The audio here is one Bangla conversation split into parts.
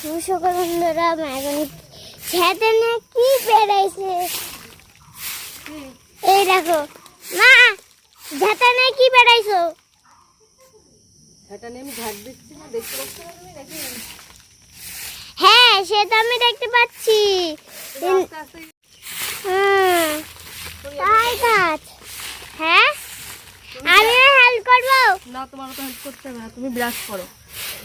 সকল বন্ধুরা এখন খেতে না কি বেড়াইছে এই দেখো। মা ঝাঁটা না কি বেড়াইছো সেটা নিয়ে আমি ঝাড় দিচ্ছি না দেখতে পাচ্ছ তুমি নাকি? হ্যাঁ সেটা আমি দেখতে পাচ্ছি। তাই কাজ। হ্যাঁ? আমি হেল্প করব? না তোমার তো হেল্প করতে হবে না তুমি ব্রাশ করো।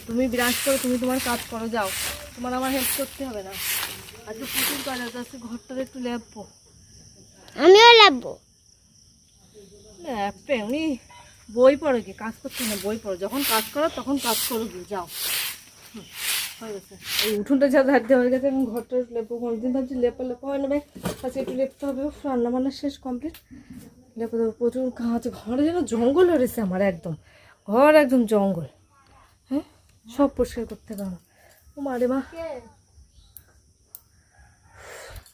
তুমি ব্রাশ করো তুমি তোমার কাজ করো যাও। তোমার আমার হেল্প করতে হবে না। আজকে প্রচুর কাজ আছে আজকে ঘরটাতে একটু লেপবো আমিও লাগবো ল্যাপে উনি বই পড়ো কি? কাজ করতে না বই পড়ো। যখন কাজ করো তখন কাজ করো কি যাও। হয়ে গেছে। এই উঠোনটা যা ধার দেওয়া হয়ে গেছে এখন ঘরটা লেপবো কোনোদিন। ভাবছি লেপা লেপা হয় না ভাই। আজকে একটু লেপতে হবে রান্না বান্না শেষ কমপ্লিট লেপে দেবো প্রচুর কাজ। ঘরে যেন জঙ্গল হয়েছে আমার একদম। ঘর একদম জঙ্গল। সব পরিষ্কার করতে পারো ও মারে মা।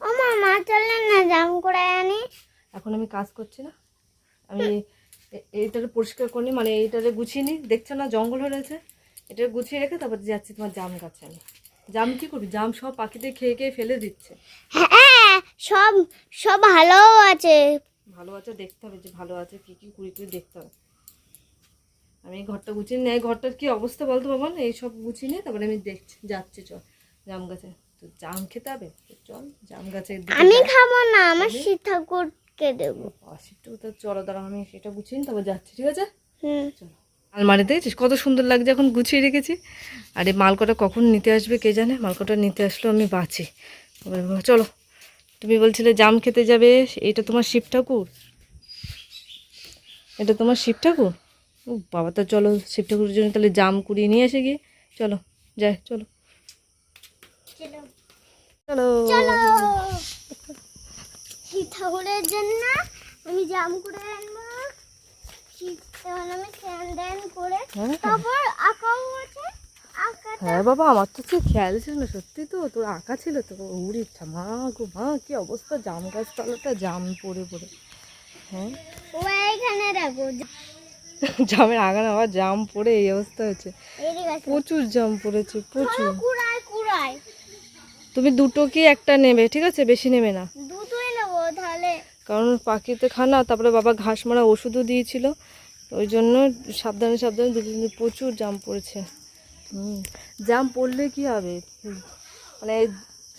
ও মা মা চললেন না জাম করে আনি। এখন আমি কাজ করছি না। আমি এইটারে পরিষ্কার করি মানে এইটারে গুছিয়ে নিই দেখছ না জঙ্গল হয়ে রয়েছে। এটা গুছিয়ে রেখে তারপর যাচ্ছি তোমার জাম গাছে আমি। জাম কি করবি? জাম সব পাখিতে খেয়ে খেয়ে ফেলে দিচ্ছে। হ্যাঁ সব সব ভালো আছে। ভালো আছে দেখতে হবে যে ভালো আছে কি কি কুড়ি কুড়ি দেখতে হবে। আমি ঘরটা গুছিয়ে নিই। ঘরটার কি অবস্থা বলতো বাবা? এই সব গুছিয়ে নিয়ে তারপরে আমি দেখছি যাচ্ছি চল। জাম গাছে। তো জাম খেতে হবে? তো চল জাম গাছে আমি খাব না আমার শীত ঠাকুরকে দেবো। অসিটটু তো চলো দাঁড়াও আমি সেটা গুছিয়ে নিই তারপর যাচ্ছি ঠিক আছে? হুম। চলো। আলমারি দেখেছিস? কত সুন্দর লাগছে এখন গুছিয়ে রেখেছি। আর এই মালকটা কখন নিতে আসবে কে জানে? মালকটা নিতে আসলেও আমি বাঁচি। চলো। তুমি বলছিলে জাম খেতে যাবে এটা তোমার শিব ঠাকুর? এটা তোমার শিব ঠাকুর? ও বাবা তো চলো শিব ঠাকুরের জন্য তাহলে জাম কুড়িয়ে নিয়ে এসে গিয়ে চলো যাই চলো। চলো। চলো। শীত ঠাকুরের জন্য আমি জাম করে আনব। আমি স্নান দান করে হ্যাঁ। হ্যাঁ বাবা আমার তো খেয়াল ছিল না সত্যি তো তোর আঁকা ছিল তো। উড়ি মা গো মা কি অবস্থা জাম গাছ তলাটা জাম পড়ে পড়ে। হ্যাঁ। ও এখানে রাখো। জামের আগান আবার জাম পড়ে এই অবস্থা হয়েছে। প্রচুর জাম পড়েছে প্রচুর। তুমি দুটো কি একটা নেবে ঠিক আছে? বেশি নেবে না। কারণ পাখিতে খানা তারপরে বাবা ঘাস মারা ওষুধও দিয়েছিল। ওই জন্য সাবধানে সাবধানে দুটো প্রচুর জাম পড়েছে। হুম জাম পড়লে কি হবে? মানে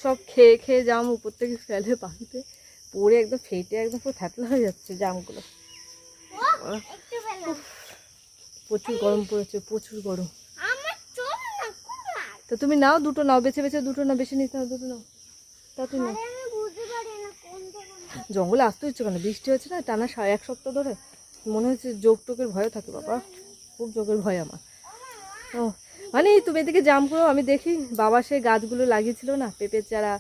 সব খেয়ে খেয়ে জাম উপর থেকে ফেলে পাখিতে পড়ে একদম ফেটে একদম পুরো থ্যাতলা হয়ে যাচ্ছে জামগুলো। প্রচুর গরম পড়েছে প্রচুর গরম। তো তুমি নাও দুটো নাও বেছে বেছে দুটো নাও বেশি নিতে হবে দুটো নাও। তা তুমি নাও। জঙ্গলে আসতে হচ্ছে কেন? বৃষ্টি হচ্ছে না টানা সাড়ে এক সপ্তাহ ধরে। মনে হচ্ছে যোগ টোকের ভয় থাকে বাবা। খুব যোগের ভয় আমার। ও মানে তুমি এদিকে জাম করো আমি দেখি বাবা সেই গাছগুলো লাগিয়েছিল না পেঁপের চারা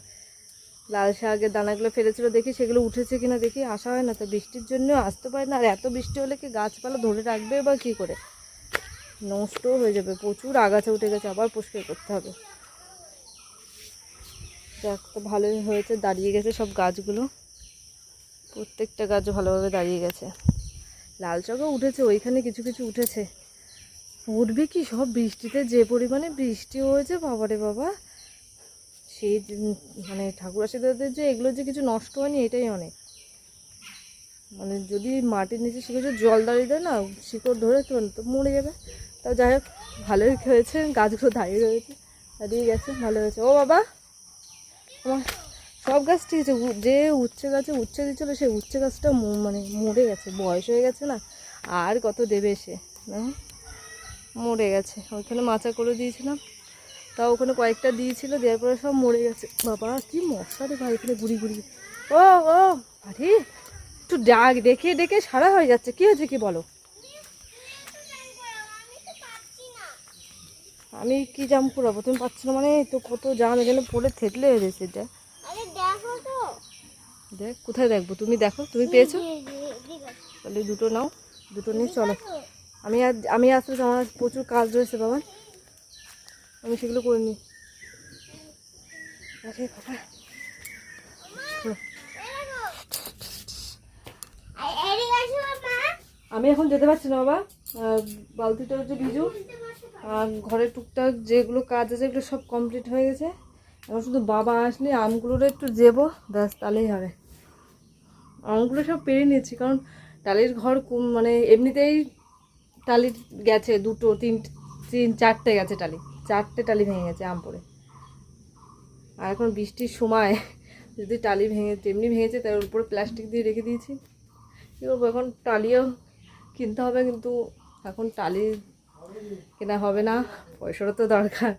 লাল শাকের দানাগুলো ফেলেছিল, দেখি সেগুলো উঠেছে কিনা, দেখি আসা হয় না, তো বৃষ্টির জন্য আসতে পারে না। আর এত বৃষ্টি হলে কি গাছপালা ধরে রাখবে বা কী করে? নষ্ট হয়ে যাবে, প্রচুর আগাছা উঠে গেছে, আবার পরিষ্কার করতে হবে। যাক, তো ভালোই হয়েছে, দাঁড়িয়ে গেছে সব গাছগুলো। প্রত্যেকটা গাছ ভালোভাবে দাঁড়িয়ে গেছে। লাল চকও উঠেছে, ওইখানে কিছু কিছু উঠেছে। উঠবে কি সব বৃষ্টিতে? যে পরিমাণে বৃষ্টি হয়েছে, বাবারে বাবা। সেই মানে ঠাকুর আশীর্বাদের যে এগুলো যে কিছু নষ্ট হয়নি, এটাই অনেক। মানে যদি মাটির নিচে কিছু জল দাঁড়িয়ে দেয় না, শিকড় ধরে তো মরে যাবে। তাও যাই হোক, ভালোই হয়েছে, গাছগুলো দাঁড়িয়ে রয়েছে, দাঁড়িয়ে গেছে, ভালো হয়েছে। ও বাবা, আমার সব গাছ ঠিক আছে যে উচ্ছে গাছে উচ্ছে দিচ্ছিল সেই উচ্ছে গাছটা মানে মরে গেছে, বয়স হয়ে গেছে না, আর কত দেবে সে মরে গেছে, ওইখানে মাচা করে দিয়েছিলাম। তাও ওখানে কয়েকটা দিয়েছিল দেওয়ার পরে সব মরে গেছে। বাবা কি মশা রে ভাই এখানে গুড়ি গুড়ি। ও ও আরে একটু ডাক ডেকে ডেকে সারা হয়ে যাচ্ছে। কি হয়েছে কি বলো? আমি কি জাম করাবো তুমি পাচ্ছ না মানে? তো কত জাম এখানে পড়ে থেতলে হয়ে গেছে এটা। দেখো তো। দেখ কোথায় দেখব? তুমি দেখো তুমি পেয়েছ। তাহলে দুটো নাও দুটো নিয়ে চলো। আমি আর আমি আসলে আমার প্রচুর কাজ রয়েছে বাবা। আমি সেগুলো করে নিই। আরে মা আমি এখন যেতে পারছি না, বাবা। বালতিটা হচ্ছে ভিজু? আর ঘরে টুকটাক যেগুলো কাজ আছে, এগুলো সব কমপ্লিট হয়ে গেছে। এখন শুধু বাবা আসলে আমগুলোর একটু দেবো ব্যাস, তাহলেই হবে। আমগুলো সব পেরে নিয়েছি, কারণ টালির ঘর মানে এমনিতেই টালির গেছে, দুটো, তিন তিন, চারটে গেছে টালি। চারটে টালি ভেঙে গেছে আম পড়ে। আর এখন বৃষ্টির সময় যদি টালি ভেঙে তেমনি ভেঙেছে তার উপরে প্লাস্টিক দিয়ে রেখে দিয়েছি। কী করব, এখন টালিও কিনতে হবে কিন্তু এখন টালি কেনা হবে না, পয়সারও তো দরকার।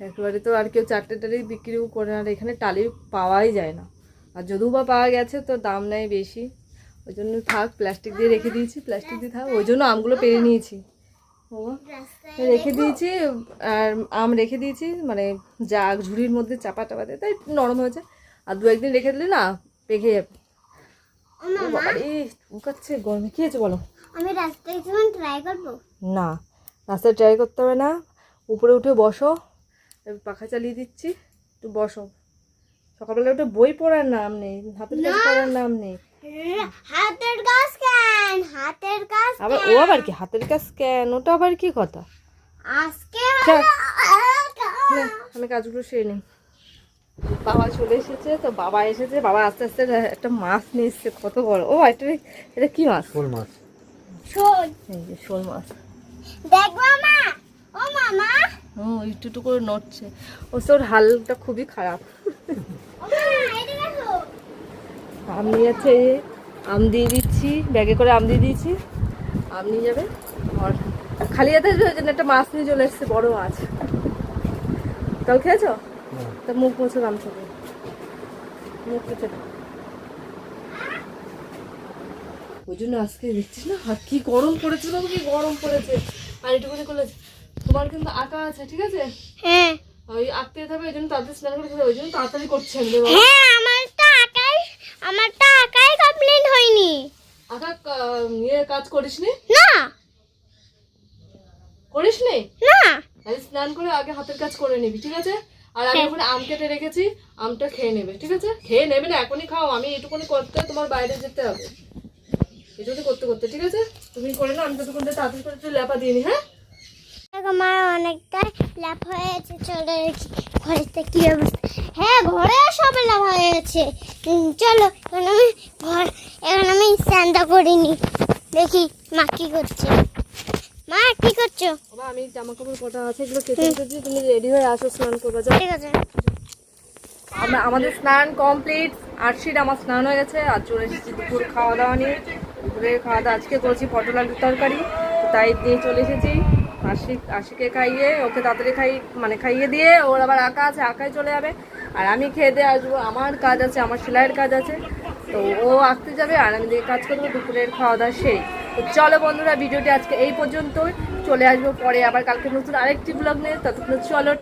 একেবারে তো আর কেউ চারটে টালি বিক্রিও করে না এখানে টালি পাওয়াই যায় না। আর যদিও বা পাওয়া গেছে তো দাম নেয় বেশি, ওই জন্য থাক প্লাস্টিক দিয়ে রেখে দিয়েছি প্লাস্টিক দিয়ে থাক, ওই জন্য আমগুলো পেরে নিয়েছি। রেখে দিয়েছি আর আম রেখে দিয়েছি মানে জাগ ঝুড়ির মধ্যে চাপা টাপা দিয়ে তাই নরম হয়েছে। আর দু একদিন রেখে দিলে না পেকে যাবে। উকাচ্ছে গরমে কি হয়েছে বলো? আমি রাস্তায় ট্রাই করব। না রাস্তায় ট্রাই করতে হবে না। উপরে উঠে বসো আমি পাখা চালিয়ে দিচ্ছি। একটু বসো। সকালবেলা উঠে বই পড়ার নাম নেই হাতের কাজ করার নাম নেই। হাতের কাজ কেন? হাতের কাজ আবার ও আবার কি? হাতের কাজ কেন? ওটা আবার কি কথা? আজকে আমি কাজগুলো সেরে নিই। বাবা চলে এসেছে তো বাবা এসেছে। বাবা আস্তে আস্তে একটা মাছ নিয়ে এসছে কত বড়। ও এটা এটা কি মাছ? শোল মাছ। এই যে শোল মাছ। দেখ মামা ও মামা। হুম একটু একটু করে নড়ছে। ও তোর হালটা খুবই খারাপ। আম নিয়ে যাচ্ছে আম দিয়ে দিচ্ছি ব্যাগে করে আম দিয়ে দিয়েছি। আম নিয়ে যাবে আর খালি হাতে আসবে ওই জন্য একটা মাছ নিয়ে চলে এসছে বড় মাছ। তাও খেয়েছো? তা মুখ মুছে গামছা মুখ মুছে। ওই জন্য আজকে দেখছিস না আর কি গরম পড়েছে বাবু কি গরম পড়েছে। আর এটুকুনি করলে তোমার কিন্তু আঁকা আছে ঠিক আছে? হ্যাঁ। ওই আঁকতে যেতে হবে ওই জন্য তাড়াতাড়ি স্নান করে ওই জন্য তাড়াতাড়ি করছে আমি হ্যাঁ আমারটা আঁকাই আমারটা আঁকাই কমপ্লিট হয়নি। আঁকা ইয়ে কাজ করিসনি না? করিসনি না? তাহলে স্নান করে আগে হাতের কাজ করে নিবি ঠিক আছে? আর আমি ওখানে আম কেটে রেখেছি আমটা খেয়ে নেবে ঠিক আছে? খেয়ে নেবে না এখনই খাও আমি এটুকুনি করতে তোমার বাইরে যেতে হবে। এটুকুনি করতে করতে ঠিক আছে? তুমি করে না আমি ততক্ষণ তাড়াতাড়ি করে একটু লেপা দিয়ে নি হ্যাঁ? আমার অনেকটা লাভ হয়েছে চলো দেখি ঘরেতে কি অবস্থা? হ্যাঁ ঘরে সব লাভ হয়ে গেছে। চলো এখন আমি ঘর এখন আমি স্নানটা করিনি দেখি মা কি করছে। মা কি করছ? বাবা আমি জামা কাপড় কটা আছে এগুলো কেটে রেখেছি। তুমি রেডি হয়ে আসো স্নান করবা যাও। ঠিক আছে। আমরা আমাদের স্নান কমপ্লিট আটশির আমার স্নান হয়ে গেছে আর চলে এসেছি দুপুর খাওয়া দাওয়া নিয়ে। দুপুরের খাওয়া দাওয়া আজকে করেছি পটল আলুর তরকারি তাই দিয়ে চলে এসেছি। আশিক আশিকে খাইয়ে, ওকে তাড়াতাড়ি খাই মানে খাইয়ে দিয়ে ওর আবার আঁকা আছে, আঁকায় চলে যাবে। আর আমি খেয়ে দিয়ে আসব, আমার কাজ আছে, আমার সেলাইয়ের কাজ আছে। তো ও আঁকতে যাবে, আর আমি দিয়ে কাজ করব, দুপুরের খাওয়া দাওয়া সেই। তো চলো বন্ধুরা, ভিডিওটি আজকে এই পর্যন্তই। চলে আসব পরে আবার কালকে নতুন আরেকটি ব্লগ নিয়ে। ততক্ষণ চলো।